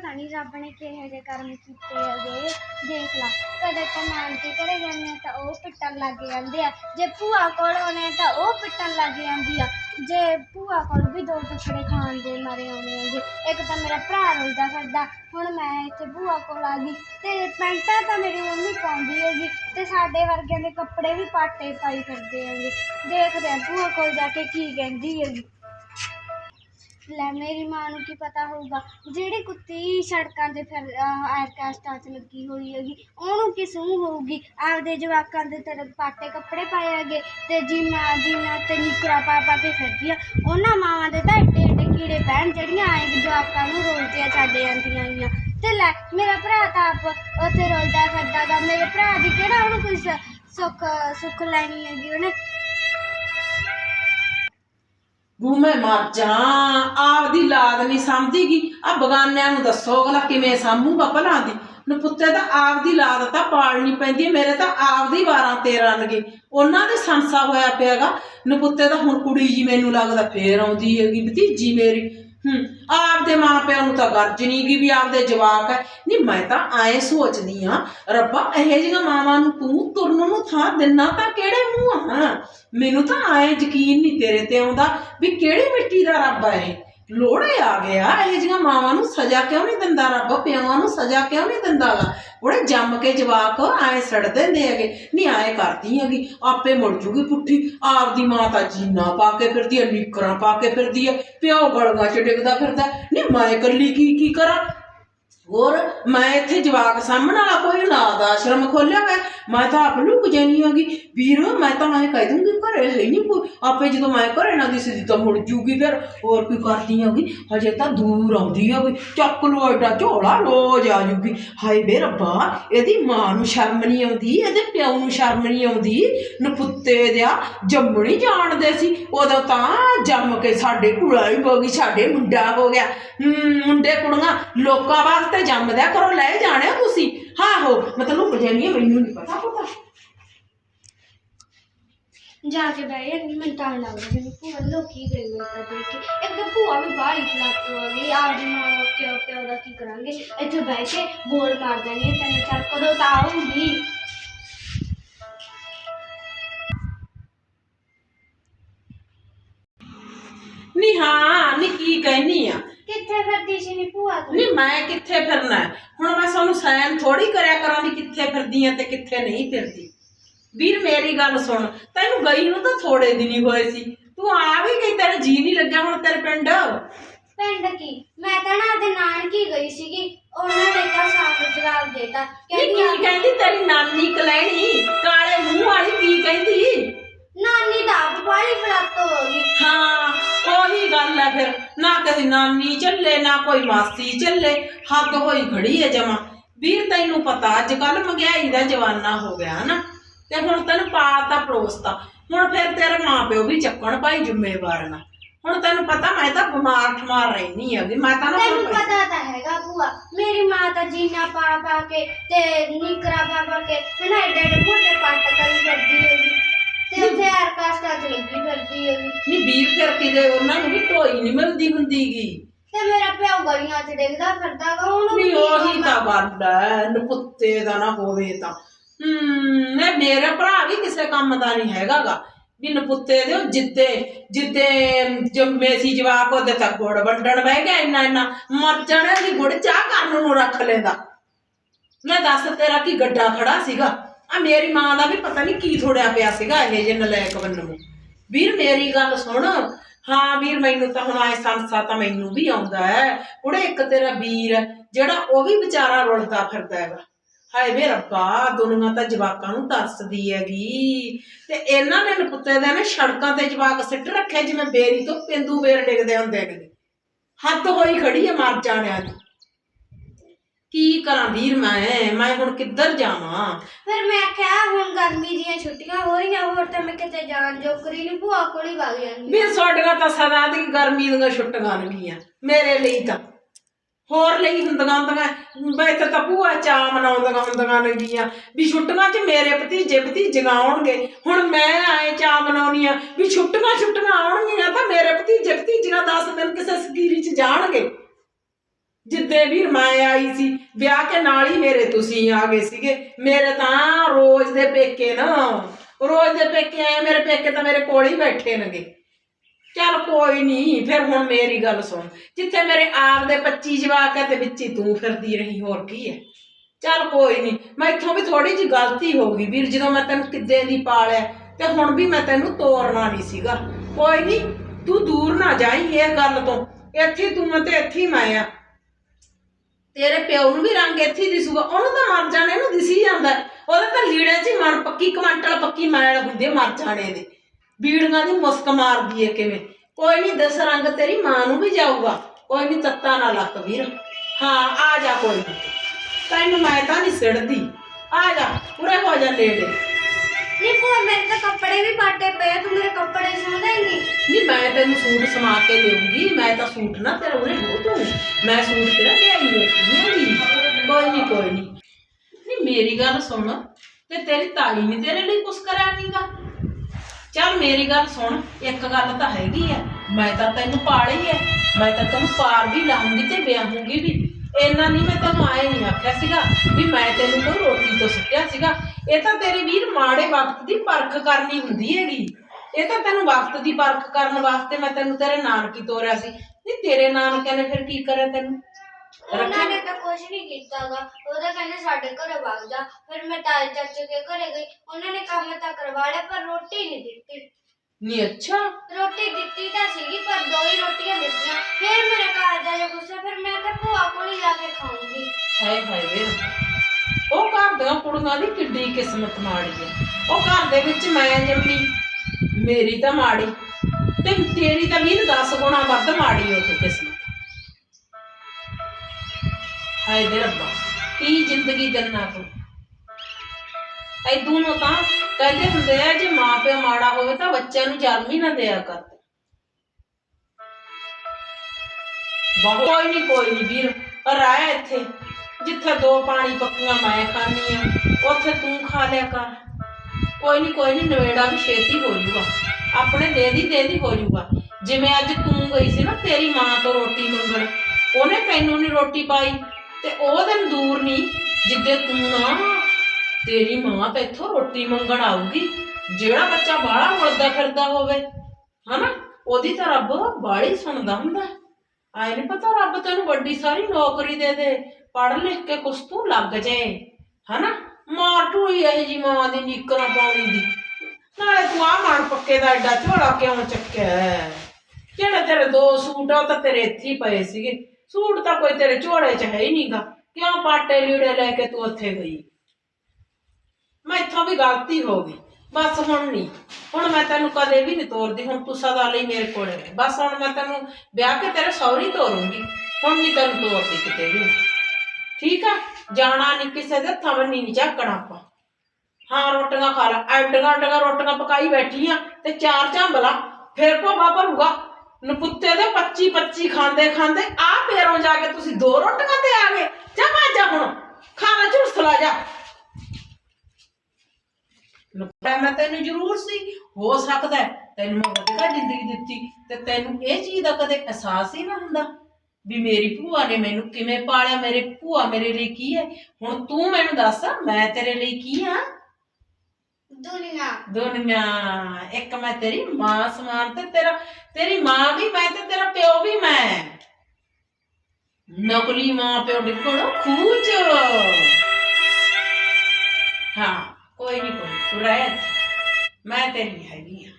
ਪਤਾ ਨਹੀਂ ਰੱਬ ਨੇ ਕਿਹੋ ਜਿਹੇ ਕਰਮ ਕੀਤੇ ਹੈਗੇ। ਦੇਖ ਲਾ, ਕਦੇ ਤਾਂ ਨਾਨਕੇ ਘਰੇ ਜਾਂਦੇ ਆ ਤਾਂ ਉਹ ਪਿੱਟਣ ਲੱਗ ਜਾਂਦੇ ਆ। ਜੇ ਭੂਆ ਕੋਲ ਆਉਣੇ ਆ ਤਾਂ ਉਹ ਪਿੱਟਣ ਲੱਗ ਜਾਂਦੀ ਆ। ਜੇ ਭੂਆ ਕੋਲ ਵੀ ਦੋ ਟੁਕੜੇ ਖਾਣ ਦੇ ਮਾਰੇ ਆਉਣੇ ਹੈਗੇ, ਇੱਕ ਤਾਂ ਮੇਰਾ ਭਰਾ ਰੁਲਦਾ ਫਿਰਦਾ, ਹੁਣ ਮੈਂ ਇੱਥੇ ਭੂਆ ਕੋਲ ਆ ਗਈ ਤੇ ਪੈਂਟਾਂ ਤਾਂ ਮੇਰੀ ਮੰਮੀ ਪਾਉਂਦੀ ਹੈਗੀ ਤੇ ਸਾਡੇ ਵਰਗਿਆਂ ਦੇ ਕੱਪੜੇ ਵੀ ਪਾਟੇ ਪਾਈ ਫਿਰਦੇ ਹੈਗੇ। ਦੇਖਦੇ ਆ ਭੂਆ ਕੋਲ ਜਾ ਕੇ ਕੀ ਕਹਿੰਦੀ ਹੈਗੀ। ਲੈ, ਮੇਰੀ ਮਾਂ ਨੂੰ ਕੀ ਪਤਾ ਹੋਊਗਾ? ਜਿਹੜੀ ਕੁੱਤੀ ਸੜਕਾਂ ਤੇ ਫਿਰ ਆਰਕੈਸਟਰਾ 'ਚ ਲੱਗੀ ਹੋਈ ਹੈਗੀ, ਉਹਨੂੰ ਕੀ ਸੂਹ ਹੋਊਗੀ? ਆਪਦੇ ਜਵਾਕਾਂ ਦੇ ਤੇਰੇ ਪਾਟੇ ਕੱਪੜੇ ਪਾਏ ਹੈਗੇ ਤੇ ਜੀਨਾ ਜੀਨਾ ਤੇ ਨਿਕਰਾ ਪਾ ਪਾ ਕੇ ਫਿਰਦੀਆਂ ਉਹਨਾਂ ਮਾਵਾਂ ਦੇ ਤਾਂ ਏਡੇ ਏਡੇ ਕੀੜੇ ਪੈਣ ਜਿਹੜੀਆਂ ਆਏ ਜਵਾਕਾਂ ਨੂੰ ਰੋਲਦੀਆਂ ਛੱਡ ਜਾਂਦੀਆਂ ਹੈਗੀਆਂ। ਤੇ ਲੈ, ਮੇਰਾ ਭਰਾ ਤਾਂ ਆਪ ਉੱਥੇ ਰੋਲਦਾ ਫਿਰਦਾ ਗਾ, ਮੇਰੇ ਭਰਾ ਦੀ ਕਿਹੜਾ ਉਹਨੂੰ ਕੋਈ ਸੁੱਖ ਸੁੱਖ ਲੈਣੀ ਹੈਗੀ ਉਹਨੇ? ਬੂ, ਮੈਂ ਮਰ ਜਾ ਆਪਦੀ ਲਾਦ ਨਹੀਂ ਸਮਝੀਗੀ। ਆ ਬਗਾਨਿਆਂ ਨੂੰ ਦੱਸੋ, ਅਗਲਾ ਕਿਵੇਂ ਸਾਂਭੂਗਾ ਭਲਾ ਦੀ? ਨਪੁੱਤੇ ਤਾਂ ਆਪਦੀ ਲਾਦ ਤਾਂ ਪਾਲਣੀ ਪੈਂਦੀ ਹੈ, ਮੇਰੇ ਤਾਂ ਆਪਦੀ 12 13 ਨਗੇ ਉਹਨਾਂ ਦੇ ਸੰਸਾ ਹੋਇਆ ਪਿਆਗਾ। ਨਪੁੱਤੇ ਤਾਂ ਹੁਣ ਕੁੜੀ ਜੀ ਮੈਨੂੰ ਲੱਗਦਾ ਫੇਰ ਆਉਂਦੀ ਹੈਗੀ, ਭਤੀਜੀ ਮੇਰੀ। ਹੂੰ, ਆਪਦੇ ਮਾਪਿਆਂ ਨੂੰ ਤਾਂ ਗਰਜ ਨੀ ਗੀ ਵੀ ਆਪਦੇ ਜਵਾਕ ਹੈ। ਨਹੀਂ ਮੈਂ ਤਾਂ ਐ ਸੋਚਦੀ ਆ, ਰੱਬਾ, ਇਹੋ ਜਿਹੀਆਂ ਮਾਵਾਂ ਨੂੰ ਤੂੰ ਤੁਰਨ ਨੂੰ ਥਾਂ ਦਿਨਾ ਤਾਂ ਕਿਹੜੇ ਮੂੰਹ ਆ ਮੈਨੂੰ ਤਾਂ ਆਏ ਯਕੀਨ ਨਹੀਂ ਤੇਰੇ ਤੇ ਆਉਂਦਾ ਵੀ ਕਿਹੜੀ ਮਿੱਟੀ ਦਾ ਰੱਬ ਹੈ ਇਹ। ਲੋੜੇ ਆ ਗਿਆ ਇਹ ਜਿਹੀਆਂ ਮਾਵਾਂ ਨੂੰ ਸਜ਼ਾ ਕਿਉਂ ਨਹੀਂ ਦਿੰਦਾ ਰੱਬ? ਪਿਓਾਂ ਨੂੰ ਸਜ਼ਾ ਕਿਉਂ ਨਹੀਂ ਦਿੰਦਾਗਾ ਉਹਨੇ ਜੰਮ ਕੇ ਜਵਾਕ ਐ ਸੜ ਦਿੰਦੇ ਹੈਗੇ। ਨਹੀਂ, ਐ ਕਰਦੀ ਹੈਗੀ। ਆਪੇ ਮੁੜ ਜੂਗੀ ਪੁੱਠੀ। ਆਪਦੀ ਮਾਂ ਤਾਂ ਜੀਨਾ ਪਾ ਕੇ ਫਿਰਦੀ ਹੈ, ਨਿਕਰਾਂ ਪਾ ਕੇ ਫਿਰਦੀ ਹੈ। ਪਿਓ ਗਲਗਾ ਚ ਡਿੱਗਦਾ ਫਿਰਦਾ ਨਹੀਂ, ਮੈਂ ਇਕੱਲੀ ਕੀ ਕੀ ਕਰਾਂ? ਹੋਰ ਮੈਂ ਇੱਥੇ ਜਵਾਕ ਸਾਹਮਣ ਵਾਲਾ ਕੋਈ ਅਨਾਥ ਆਸ਼ਰਮ ਖੋਲਿਆ ਹੋਇਆ ਮੈਂ ਤਾਂ ਆਪ ਲੁਕ ਜਾਨੀ ਹੈਗੀ। ਵੀਰ, ਮੈਂ ਤਾਂ ਮੈਂ ਕਹਿ ਦੂੰਗੀ ਘਰੇ ਹੈ ਨਹੀਂ ਕੋਈ। ਆਪੇ ਜਦੋਂ ਮੈਂ ਘਰੇ ਨਾ ਦਿਸਦੀ ਤਾਂ ਮੁੜ ਜੂਗੀ ਫਿਰ, ਹੋਰ ਕੀ ਕਰਦੀ ਹੈਗੀ? ਹਜੇ ਤਾਂ ਦੂਰ ਆਉਂਦੀ ਹੈਗੀ। ਚੱਕ ਲੋ ਐਡਾ ਝੋਲਾ, ਰੋਜ਼ ਆ ਜੂਗੀ। ਹਾਏ ਬੇ ਰੱਬਾ, ਇਹਦੀ ਮਾਂ ਨੂੰ ਸ਼ਰਮ ਨਹੀਂ ਆਉਂਦੀ, ਇਹਦੇ ਪਿਓ ਨੂੰ ਸ਼ਰਮ ਨਹੀਂ ਆਉਂਦੀ? ਨਪੁੱਤੇ ਦਿਆ ਜੰਮਣੀ ਜਾਣਦੇ ਸੀ। ਉਦੋਂ ਤਾਂ ਜੰਮ ਕੇ ਸਾਡੇ ਕੁੜਾਈ ਹੋ ਗਈ ਸਾਡੇ ਮੁੰਡਾ ਹੋ ਗਿਆ। ਹੂੰ, ਮੁੰਡੇ ਕੁੜੀਆਂ ਲੋਕਾਂ ਵਾਸਤੇ ਜੰਮਦਿਆ ਕਰੋ ਲੈ ਜਾਣਿਆ ਤੁਸੀਂ? ਹਾਂ ਹੋ ਮਤਲਬ ਬਜਣੀ ਮੈਨੂੰ ਨਹੀਂ ਪਤਾ। ਪਤਾ। ਜਾ ਕੇ ਬਹਿ ਜਾਂਦੀ ਮੈਨੂੰ ਤਾਂ ਲੱਗਦਾ ਜਿਵੇਂ ਭੂਆ ਲੋਕੀ ਗਈ ਹੋਈ ਤਾਂ ਦੇਖ ਕੇ। ਇੱਕ ਤਾਂ ਭੂਆ ਵੀ ਖਲਾਤ ਹੋ ਗਈ ਆਪਦੀ ਮਾਂ ਨੂੰ ਪਿਓ ਪਿਓ ਦਾ ਕੀ ਕਰਾਂਗੇ? ਇੱਥੇ ਬਹਿ ਕੇ ਬੋਲ ਮਾਰ ਦੇਣੀ ਤੈਨੂੰ ਚੱਲ ਕਦੋਂ ਤਾਂ ਆਉਂਗੀ ਨਹੀਂ ਹਾਂ ਨਹੀਂ ਕੀ ਕਹਿਨੀ ਆ? ਕਿੱਥੇ ਫਿਰਦੀ ਸੀ ਨੀ ਭੂਆ ਤੂੰ? ਨਹੀਂ ਮੈਂ ਕਿੱਥੇ ਫਿਰਨਾ? ਹੈ? ਹੁਣ ਮੈਂ ਸਾਨੂੰ ਸਾਇਨ ਥੋੜੀ ਕਰਿਆ ਕਰਾਂ ਵੀ ਕਿੱਥੇ ਫਿਰਦੀ ਆ ਤੇ ਕਿੱਥੇ ਨਹੀਂ ਫਿਰਦੀ। ਵੀਰ ਮੇਰੀ ਗੱਲ ਸੁਣ ਤੈਨੂੰ ਗਈ ਨੂੰ ਤਾਂ ਥੋੜੇ ਦਿਨ ਹੀ ਹੋਏ ਸੀ। ਤੂੰ ਆ ਵੀ ਗਈ ਤੇਰਾ ਜੀ ਨਹੀਂ ਲੱਗਿਆ ਹੁਣ ਤੇਰੇ ਪਿੰਡ? ਪਿੰਡ ਕੀ? ਮੈਂ ਤਾਂ ਨਾ ਆਪਦੇ ਨਾਨਕੀ ਗਈ ਸੀਗੀ ਉਹਨਾਂ ਨੇ ਤਾਂ ਸਾਫ਼ ਜਵਾਬ ਦੇਤਾ। ਨਹੀਂ ਕਹਿੰਦੀ ਕੀ ਕਹਿੰਦੀ ਤੇਰੀ ਨਾਨੀ ਕਲੈਣੀ ਕਾਲੇ ਮੂੰਹ ਵਾਲੀ ਕੀ ਕਹਿੰਦੀ? ਨਾਨੀ ਦਾ ਆਪ ਨਾ ਕਦੀ ਨਾਨੀ ਚੱਲੇ ਨਾ ਕੋਈ ਮਾਸੀ ਚੱਲੇ ਹੱਦ ਹੋਈ ਖੜੀ ਹੈ ਜਮਾ। ਵੀਰ ਤੈਨੂੰ ਪਤਾ ਅੱਜ ਕੱਲ ਮਹਿੰਗਾਈ ਦਾ ਜਵਾਨਾ ਹੋ ਗਿਆ ਨਾ। ਤੇ ਹੁਣ ਤੈਨੂੰ ਪਾਤਾ ਪੜੋਸਤਾ ਹੁਣ ਫਿਰ ਤੇਰੇ ਮਾਪਿਓ ਵੀ ਚੱਕਣ ਭਾਈ ਜ਼ਿੰਮੇਵਾਰ ਨਾ। ਹੁਣ ਤੈਨੂੰ ਪਤਾ ਮੈਂ ਤਾਂ ਬਿਮਾਰ ਠਮਾਰ ਰਹਿਨੀ ਹੈਗੀ ਮੈਂ ਤਾਂ ਨਾ ਤੈਨੂੰ ਪਤਾ ਤਾਂ ਹੈਗਾ ਭੂਆ ਮੇਰੀ ਮਾਂ ਤਾਂ ਜੀਨਾ ਪਾ ਪਾ ਕੇ ਤੇ ਨਿਕਰਾ ਪਾ ਪਾ ਕੇ ਮੈਨੂੰ ਐਡੇ ਐਡੇ ਮੋਟੇ ਪੱਟ ਕਰੀ ਫਿਰਦੀ ਹੋਗੀ। ਤੇ ਉੱਥੇ ਆਰਕੈਸਟਰਾ ਚ ਲੱਗੀ ਫਿਰਦੀ ਹੋਗੀ। ਨਹੀਂ ਵੀਰ ਫਿਰ ਕਿਤੇ ਉਹਨਾਂ ਨੂੰ ਵੀ ਢੋਈ ਨਹੀਂ ਮਿਲਦੀ ਹੁੰਦੀਗੀ। ਤੇ ਮੇਰਾ ਪਿਓ ਗਲੀਆਂ ਚ ਡਿੱਗਦਾ ਫਿਰਦਾ ਗਾ ਉਹਨੂੰ ਨਹੀਂ ਕੀ ਉਹੀ ਕਹਾਂ? ਤਾਂ ਗੱਲ ਹੈ ਨਪੁੱਤੇ ਦਾ ਨਾ ਹੋਵੇ ਤਾਂ। ਹੂੰ ਇਹ ਮੇਰਾ ਭਰਾ ਵੀ ਕਿਸੇ ਕੰਮ ਦਾ ਨਹੀਂ ਹੈਗਾਗਾ ਵੀ ਨਪੁੱਤੇ ਦੇ ਉਹ ਜਿੱਦੇ ਜਿੱਦੇ ਜੰਮੇ ਸੀ ਜਵਾਕ ਉਹਦੇ ਗੁੜ ਵੰਡਣ ਬਹਿ ਗਿਆ ਇੰਨਾ ਇੰਨਾ ਮਰ ਜਾਣਾ ਦੀ ਗੁੜ ਚਾਹ ਕਰਨ ਨੂੰ ਰੱਖ ਲੈਂਦਾ। ਮੈਂ ਦੱਸ ਤੇਰਾ ਕੀ ਗੱਡਾ ਖੜਾ ਸੀਗਾ? ਆ ਮੇਰੀ ਮਾਂ ਦਾ ਵੀ ਪਤਾ ਨਹੀਂ ਕੀ ਥੋੜਿਆ ਪਿਆ ਸੀਗਾ ਇਹ ਜੇ ਨਲਾਇਕ ਬੰਨੂ ਵੀਰ ਮੇਰੀ ਗੱਲ ਸੁਣ। ਹਾਂ ਵੀਰ, ਮੈਨੂੰ ਤਾਂ ਹੁਣ ਆਏ ਸੰਸਾ ਤਾਂ ਮੈਨੂੰ ਵੀ ਆਉਂਦਾ ਹੈ। ਉਹਦੇ ਇੱਕ ਤੇਰਾ ਵੀਰ, ਜਿਹੜਾ ਉਹ ਵੀ ਵਿਚਾਰਾ ਰੁਲਦਾ ਫਿਰਦਾ ਹੈਗਾ। ਹਾਏ ਵੇ ਰੱਬਾ, ਦੁਨੀਆ ਤਾਂ ਜਵਾਕਾਂ ਨੂੰ ਤਰਸਦੀ ਹੈਗੀ। ਤੇ ਇਹਨਾਂ ਨੇ ਪੁੱਤੇ ਦੇ ਨੇ ਸੜਕਾਂ ਤੇ ਜਵਾਕ ਸਿੱਟ ਰੱਖੇ, ਜਿਵੇਂ ਬੇਰੀ ਤੋਂ ਪਿੰਦੂ ਬੇਰ ਡਿੱਗਦੇ ਹੁੰਦੇ ਨੇ। ਹੱਦ ਹੋਈ ਖੜੀ ਹੈ ਮਰ ਜਾਣਿਆਂ ਦੀ। ਕੀ ਕਰਾਂ ਵੀਰ ਮੈਂ? ਮੈਂ ਹੁਣ ਕਿੱਧਰ ਜਾਵਾਂ? ਫਿਰ ਮੈਂ ਕਿਹਾ ਹੁਣ ਗਰਮੀ ਦੀਆਂ ਛੁੱਟੀਆਂ ਹੋ ਰਹੀਆਂ ਹੋਰ ਤਾਂ ਮੈਂ ਕਿਤੇ ਜਾਣ ਜੋਕਰੀ ਨਹੀਂ ਭੂਆ ਕੋਲ ਹੀ ਵਗ ਜਾਂਦੀ ਵੀ ਤੁਹਾਡੀਆਂ ਤਾਂ ਸਦਾ ਦੀ ਗਰਮੀ ਦੀਆਂ ਛੁੱਟੀਆਂ ਨਹੀਂਆਂ ਮੇਰੇ ਲਈ ਤਾਂ। ਹੋਰ ਲਈ ਹੁੰਦੀਆਂ ਹੁੰਦੀਆਂ ਬੈਠ ਤਾਂ ਭੂਆ ਚਾ ਮਨਾਉਂਦੀਆਂ ਹੁੰਦੀਆਂ ਨੇਗੀਆਂ ਵੀ ਛੁੱਟੀਆਂ 'ਚ ਮੇਰੇ ਭਤੀਜੇ ਭਤੀਜੀਆਂ ਆਉਣਗੇ। ਹੁਣ ਮੈਂ ਆਏ ਚਾ ਮਨਾਉਣੀ ਆ ਵੀ ਛੁੱਟੀਆਂ ਛੁੱਟੀਆਂ ਆਉਣਗੀਆਂ ਤਾਂ ਮੇਰੇ ਭਤੀਜੇ ਭਤੀਜੀਆਂ 10 ਦਿਨ ਕਿਸੇ ਸਕੀਰੀ 'ਚ ਜਾਣਗੇ। ਜਿੱਦੇ ਵੀਰ ਮੈਂ ਆਈ ਸੀ, ਵਿਆਹ ਕੇ ਨਾਲ ਹੀ ਮੇਰੇ ਤੁਸੀਂ ਆ ਗਏ ਸੀਗੇ। ਮੇਰੇ ਤਾਂ ਰੋਜ਼ ਦੇ ਪੇਕੇ ਨਾ, ਰੋਜ਼ ਦੇ ਪੇਕੇ ਆਏ, ਮੇਰੇ ਪੇਕੇ ਤਾਂ ਮੇਰੇ ਕੋਲ ਹੀ ਬੈਠੇ ਨੇਗੇ। ਚੱਲ ਕੋਈ ਨਹੀਂ, ਫਿਰ ਹੁਣ ਮੇਰੀ ਗੱਲ ਸੁਣ। ਜਿੱਥੇ ਮੇਰੇ ਆਪ ਦੇ 25 ਜਵਾਕ ਹੈ ਤੇ ਵਿੱਚ ਹੀ ਤੂੰ ਫਿਰਦੀ ਰਹੀ, ਹੋਰ ਕੀ ਹੈ ਚੱਲ ਕੋਈ ਨਹੀਂ ਇੱਥੋਂ ਵੀ ਥੋੜੀ ਜਿਹੀ ਗਲਤੀ ਹੋ ਗਈ ਵੀਰ, ਜਦੋਂ ਮੈਂ ਤੈਨੂੰ ਕਿੱਦੇ ਦੀ ਪਾਲਿਆ, ਤੇ ਹੁਣ ਵੀ ਮੈਂ ਤੈਨੂੰ ਤੋਰਨਾ ਨਹੀਂ ਸੀਗਾ। ਕੋਈ ਨਹੀਂ, ਤੂੰ ਦੂਰ ਨਾ ਜਾਈ ਇਹ ਗੱਲ ਤੋਂ। ਇੱਥੇ ਤੂੰ ਤੇ ਇੱਥੇ ਮੈਂ ਆ। ਤੇਰੇ ਪਿਓ ਨੂੰ ਵੀ ਰੰਗ ਇੱਥੇ ਹੀ ਦਿਸੂਗਾ ਉਹਨੂੰ ਤਾਂ ਮਰ ਜਾਣੇ ਨੂੰ ਦਿਸੀ ਜਾਂਦਾ। ਹੈ। ਉਹਦੇ ਤਾਂ ਲੀੜਿਆਂ 'ਚ ਹੀ ਮਣ ਪੱਕੀ ਕਮੰਟਲ ਪੱਕੀ ਮੈਲ ਹੁੰਦੀ ਹੈ ਮਰ ਜਾਣੇ ਦੇ। ਬੀੜੀਆਂ ਦੀ ਮੁਸਕ ਮਾਰਦੀ ਏ ਕਿਵੇਂ? ਕੋਈ ਨਹੀਂ ਦਸ ਰੰਗ ਤੇਰੀ ਮਾਂ ਨੂੰ ਵੀ ਜਾਊਗਾ। ਕੋਈ ਨਹੀਂ ਤੱਤਾ ਨਾ ਲੱਕ ਵੀਰ। ਹਾਂ ਆ ਜਾ ਕੋਈ ਨੀ। ਤੈਨੂੰ ਮੈਂ ਤਾਂ ਨਹੀਂ ਸਿੜਦੀ। ਆ ਜਾ ਪੂਰੇ ਹੋ ਜਾ ਨੇੜੇ। ਨਹੀਂ ਭੂਆ ਮੇਰੇ ਤਾਂ ਕੱਪੜੇ ਵੀ ਪਾਟੇ ਪਏ ਆ, ਤੂੰ ਮੇਰੇ ਕੱਪੜੇ ਸਿਉਂਦਾ ਹੀ ਨਹੀਂ ਨਹੀਂ ਮੈਂ ਤੈਨੂੰ ਸੂਟ ਸਮਾ ਕੇ ਦੇਊਂਗੀ ਮੈਂ ਤਾਂ ਸੂਟ ਨਾ ਤੇਰਾ ਉਰੇ ਹੋ ਤੂੰ ਮੈਂ ਸੂਟ ਤੇਰਾ ਲਿਆਈ ਵੇਖੀ ਮੇਰੀ ਗੱਲ ਸੁਣ ਤੇ ਤੇਰੀ ਤਾਈ ਨੇ ਤੇਰੇ ਲਈ ਕੁਛ ਕਰਿਆ ਨਹੀਂਗਾ ਚੱਲ ਮੇਰੀ ਗੱਲ ਸੁਣ, ਇੱਕ ਗੱਲ ਤਾਂ ਹੈਗੀ ਆ, ਮੈਂ ਤਾਂ ਤੈਨੂੰ ਪਾਲੀ ਐ ਮੈਂ ਤਾਂ ਤੈਨੂੰ ਪਾਰ ਵੀ ਲਾਉਂਗੀ ਤੇ ਵਿਆਹੂੰਗੀ ਵੀ। ਇੰਨਾ ਨਹੀਂ ਮੈਂ ਤੈਨੂੰ ਆਏ ਨਹੀਂ ਆਖਿਆ ਸੀਗਾ ਵੀ ਮੈਂ ਤੈਨੂੰ ਕੋਈ ਰੋਟੀ ਤੋਂ ਸੁੱਟਿਆ ਸੀਗਾ। ਇਹ ਤਾਂ ਤੇਰੀ ਵੀਰ ਮਾੜੇ ਵਕਤ ਦੀ ਪਰਖ ਕਰਨੀ ਹੁੰਦੀ ਹੈਗੀ। ਇਹ ਤਾਂ ਤੈਨੂੰ ਵਕਤ ਦੀ ਪਰਖ ਕਰਨ ਵਾਸਤੇ ਮੈਂ ਤੈਨੂੰ ਤੇਰੇ ਨਾਨਕੀ ਤੋਰਿਆ ਸੀ। ਨਹੀਂ ਤੇਰੇ ਨਾਨਕਿਆਂ ਨੇ ਫਿਰ ਕੀ ਕਰਿਆ ਤੈਨੂੰ? ਉਹਨਾਂ ਨੇ ਤਾਂ ਕੁਝ ਨਹੀਂ ਕੀਤਾਗਾ। ਉਹ ਤਾਂ ਕਹਿੰਦੇ ਸਾਡੇ ਘਰੇ ਵਗ ਜਾ। ਫਿਰ ਮੈਂ ਤਾਏ ਚਾਚੇ ਦੇ ਘਰੇ ਗਈ। ਉਹਨਾਂ ਨੇ ਕੰਮ ਤਾਂ ਕਰਵਾ ਲਿਆ ਪਰ ਰੋਟੀ ਨਹੀਂ ਦਿੱਤੀ। ਨਹੀਂ ਅੱਛਾ। ਰੋਟੀ ਦਿੱਤੀ ਤਾਂ ਸੀਗੀ ਪਰ ਦੋ ਹੀ ਰੋਟੀਆਂ ਦਿੱਤੀਆਂ। ਫਿਰ ਮੇਰੇ ਘਰ ਦਾ ਜੋ ਗੁੱਸਾ ਫਿਰ ਮੈਂ ਤਾਂ ਭੂਆ ਕੋਲ ਹੀ ਜਾ ਕੇ ਖਾਊਂਗੀ। ਹਾਏ ਹਾਏ ਵੇ ਉਹ ਘਰ ਦੀਆਂ ਕੁੜੀਆਂ ਦੀ ਕਿੱਡੀ ਕਿਸਮਤ ਮਾੜੀ ਹੈ ਉਹ ਘਰ ਦੇ ਵਿੱਚ ਮੈਂ ਜੰਮੀ ਮੇਰੀ ਤਾਂ ਮਾੜੀ। ਤੇ ਤੇਰੀ ਤਾਂ ਵੀਰ 10 ਗੁਣਾ ਵੱਧ ਮਾੜੀ ਹੋ ਤੂੰ ਕਿਸਮਤ। ਹਾਏ ਦੇ ਰੱਬਾ, ਕੀ ਜ਼ਿੰਦਗੀ ਦਿੰਨਾ ਤੂੰ? ਐਦੂ ਨੂੰ ਤਾਂ ਕਹਿੰਦੇ ਹੁੰਦੇ ਆ, ਜੇ ਮਾਂ ਪਿਓ ਮਾੜਾ ਹੋਵੇ ਤਾਂ ਬੱਚਿਆਂ ਨੂੰ ਜਨਮ ਹੀ ਨਾ ਦਿਆ ਕਰ। ਬਹੁਤ ਕੋਈ ਨਹੀਂ ਕੋਈ ਨਹੀਂ ਵੀਰ, ਪਰ ਆਇਆ ਇੱਥੇ, ਜਿੱਥੇ ਦੋ ਪਾਣੀ ਪੱਕੀਆਂ ਮੈਂ ਖਾਣੀ ਆ, ਉੱਥੇ ਤੂੰ ਖਾ ਲਿਆ ਕਰ। ਕੋਈ ਨਹੀਂ ਕੋਈ ਨਹੀਂ ਨਵੇੜਾ ਵੀ ਛੇਤੀ ਹੋ ਜਾਊਗਾ ਆਪਣੇ ਦੇ ਦੀ ਦੇ ਦੀ ਹੋ ਜਾਊਗਾ ਜਿਵੇਂ ਅੱਜ ਤੂੰ ਗਈ ਸੀ ਨਾ ਤੇਰੀ ਮਾਂ ਤੋਂ ਰੋਟੀ ਮੰਗਣ, ਉਹਨੇ ਤੈਨੂੰ ਨਹੀਂ ਰੋਟੀ ਪਾਈ। ਤੇ ਉਹ ਦਿਨ ਦੂਰ ਨਹੀਂ ਜਿੱਦੇ ਤੂੰ ਨਾ ਤੇਰੀ ਮਾਂ ਤਾਂ ਇੱਥੋਂ ਰੋਟੀ ਮੰਗਣ ਆਊਗੀ, ਜਿਹੜਾ ਬੱਚਾ ਬਾਹਲਾ ਮੁੜਦਾ ਫਿਰਦਾ ਹੋਵੇ, ਹਨਾ? ਉਹਦੀ ਤਾਂ ਰੱਬ ਬਾੜੀ ਸੁਣਦਾ ਹੁੰਦਾ। ਆਏ ਨਹੀਂ ਪਤਾ ਰੱਬ ਤੈਨੂੰ ਵੱਡੀ ਸਾਰੀ ਨੌਕਰੀ ਦੇ ਦੇ, ਪੜ੍ਹ ਲਿਖ ਕੇ ਕੁਛ ਤੂੰ ਲੱਗ ਜਾਏ ਹਨਾ? ਮਾਰ ਟੂਈ ਇਹ ਜੀ ਮਾਂ ਦੀ ਨੀਕਰਾਂ ਪਾਉਣੀ ਦੀ। ਨਾਲੇ ਤੂੰ ਆ ਮਨ ਪੱਕੇ ਦਾ ਐਡਾ ਝੋਲਾ ਕਿਉਂ ਚੱਕਿਆ? ਜਿਹੜੇ ਤੇਰੇ ਦੋ ਸੂਟ ਆ ਉਹ ਤਾਂ ਤੇਰੇ ਇੱਥੇ ਹੀ ਪਏ ਸੀਗੇ। ਸੂਟ ਤਾਂ ਕੋਈ ਤੇਰੇ ਝੋਲੇ 'ਚ ਹੈ ਹੀ ਨਹੀਂਗਾ ਕਿਉਂ ਪਾਟੇ ਲੀੜੇ ਲੈ ਕੇ ਤੂੰ ਉੱਥੇ ਗਈ? ਮੈਥੋਂ ਵੀ ਗਲਤੀ ਹੋ ਗਈ। ਬਸ ਹੁਣ ਨਹੀਂ ਹੁਣ ਮੈਂ ਤੈਨੂੰ ਕਦੇ ਵੀ ਨਹੀਂ ਤੋਰਦੀ। ਹੁਣ ਤੂੰ ਸਦਾ ਲਈ ਮੇਰੇ ਕੋਲੇ ਰਹਿ। ਬਸ ਹੁਣ ਮੈਂ ਤੈਨੂੰ ਵਿਆਹ ਕੇ ਤੇਰੇ ਸਹੁਰੀ ਤੋਰੂੰਗੀ। ਹੁਣ ਨਹੀਂ ਤੈਨੂੰ ਤੋਰਦੀ ਕਿਤੇ ਵੀ। ਠੀਕ ਆ? ਜਾਣਾ ਨਹੀਂ ਕਿਸੇ ਦੇ ਥਮਨੀ ਨਹੀਂ ਝਾਕਣਾ ਆਪਾਂ। ਹਾਂ, ਰੋਟੀਆਂ ਖਾ ਲੈ। ਐਡੀਆਂ ਐਡੀਆਂ ਰੋਟੀਆਂ ਪਕਾਈ ਬੈਠੀ ਆ ਤੇ ਚਾਰ ਝੰਬਲਾ। ਫਿਰ ਭੋਗਾ ਭਰੂਗਾ। ਨਪੁੱਤੇ ਦੇ 25 25 ਖਾਂਦੇ ਖਾਂਦੇ ਆ ਫੇਰੋਂ ਜਾ ਕੇ ਤੁਸੀਂ ਦੋ ਰੋਟੀਆਂ ਤੇ ਆ ਗਏ। ਜਾ ਜਾ ਹੁਣ। ਖਾਣਾ ਝੁਰਸ ਜਾ। ਨੁਕਤਾ ਮੈਂ ਤੈਨੂੰ ਜ਼ਰੂਰ ਸੀ। ਹੋ ਸਕਦਾ ਤੈਨੂੰ ਮੈਂ ਵਧੀਆ ਜ਼ਿੰਦਗੀ ਦਿੱਤੀ ਤੇ ਤੈਨੂੰ ਇਹ ਚੀਜ਼ ਦਾ ਕਦੇ ਅਹਿਸਾਸ ਹੀ ਨਾ ਹੁੰਦਾ ਵੀ ਮੇਰੀ ਭੂਆ ਨੇ ਮੈਨੂੰ ਕਿਵੇਂ ਪਾਲਿਆ, ਮੇਰੇ ਭੂਆ ਮੇਰੇ ਲਈ ਕੀ ਹੈ? ਹੁਣ ਤੂੰ ਮੈਨੂੰ ਦੱਸ, ਮੈਂ ਤੇਰੇ ਲਈ ਕੀ ਆ ਦੁਨੀਆ ਦੁਨੀਆ ਇੱਕ ਮੈਂ ਤੇਰੀ ਮਾਂ ਸਮਾਨ ਤੇ ਤੇਰਾ ਤੇਰੀ ਮਾਂ ਵੀ ਮੈਂ ਤੇ ਤੇਰਾ ਪਿਓ ਵੀ ਮੈਂ ਨਕਲੀ ਮਾਂ ਪਿਓ ਡਿੱਗਣੋ ਖੂਚ ਹਾਂ ਕੋਈ ਨਹੀਂ ਕੋਈ ਨੀ, ਤੂੰ ਰਹਿ ਇੱਥੇ। ਮੈਂ ਤੇਰੀ ਹੈਗੀ ਆ